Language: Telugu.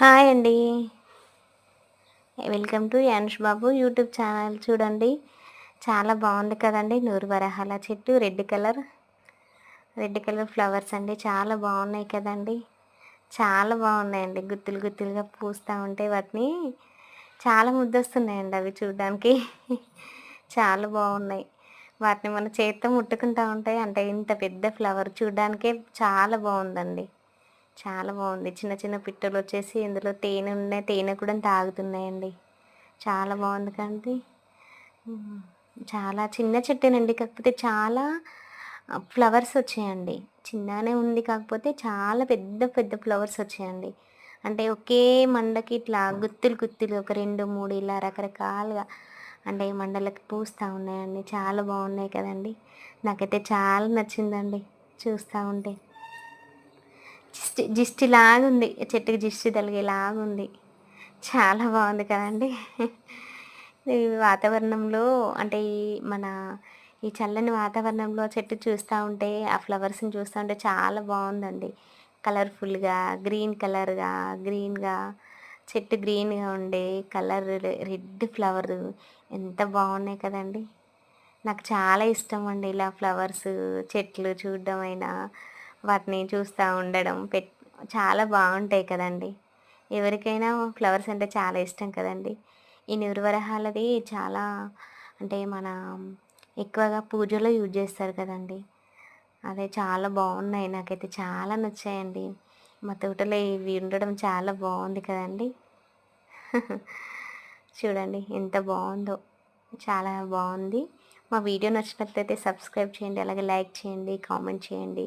హాయ్ అండి. Welcome to Yanush Babu YouTube channel. చూడండి చాలా బాగుంది కదండి. నూరు వరహాల చెట్టు red colour red colour flowers అండి. చాలా బాగున్నాయి కదండి. చాలా బాగున్నాయండి. గుత్తులు గుత్తులుగా పూస్తూ ఉంటే వాటిని చాలా ముద్దొస్తున్నాయండి అవి చూడడానికి. చాలా బాగున్నాయి. వాటిని మన చేత్తో ముట్టుకుంటూ ఉంటాయి. అంటే ఇంత పెద్ద ఫ్లవర్ చూడడానికే చాలా బాగుందండి. చాలా బాగుంది. చిన్న చిన్న పిట్టలు వచ్చేసి ఇందులో తేనె ఉన్నాయి. తేనె కూడా తాగుతున్నాయండి. చాలా బాగుంది కానీ చాలా చిన్న చెట్టేనండి. కాకపోతే చాలా ఫ్లవర్స్ వచ్చాయండి. చిన్ననే ఉంది. కాకపోతే చాలా పెద్ద పెద్ద ఫ్లవర్స్ వచ్చాయండి. అంటే ఒకే మండకి ఇట్లా గుత్తులు గుత్తులు ఒక రెండు మూడు ఇలా రకరకాలుగా అంటే మండలకి పూస్తూ ఉన్నాయండి. చాలా బాగున్నాయి కదండి. నాకైతే చాలా నచ్చిందండి. చూస్తూ ఉంటే. జిస్టి జిస్టి లాగుంది. చెట్టుకి జిస్టి తలిగేలాగుంది. చాలా బాగుంది కదండి. ఈ వాతావరణంలో అంటే ఈ మన ఈ చల్లని వాతావరణంలో చెట్టు చూస్తూ ఉంటే ఆ ఫ్లవర్స్ని చూస్తూ ఉంటే చాలా బాగుందండి. కలర్ఫుల్గా గ్రీన్ కలర్గా గ్రీన్గా చెట్టు గ్రీన్గా ఉండే కలర్ రెడ్ ఫ్లవర్ ఎంత బాగున్నాయి కదండి. నాకు చాలా ఇష్టం అండి ఇలా ఫ్లవర్స్ చెట్లు చూడడం అయినా. వాటిని చూస్తూ ఉండడం పెట్ చాలా బాగుంటాయి కదండి. ఎవరికైనా ఫ్లవర్స్ అంటే చాలా ఇష్టం కదండి. ఈ నిర్వరహాలది చాలా అంటే మన ఎక్కువగా పూజలో యూజ్ చేస్తారు కదండి. అదే చాలా బాగున్నాయి. నాకైతే చాలా నచ్చాయండి. మా తోటలో ఇవి ఉండడం చాలా బాగుంది కదండి. చూడండి ఎంత బాగుందో. చాలా బాగుంది. మా వీడియో నచ్చినట్లయితే సబ్స్క్రైబ్ చేయండి. అలాగే లైక్ చేయండి కామెంట్ చేయండి.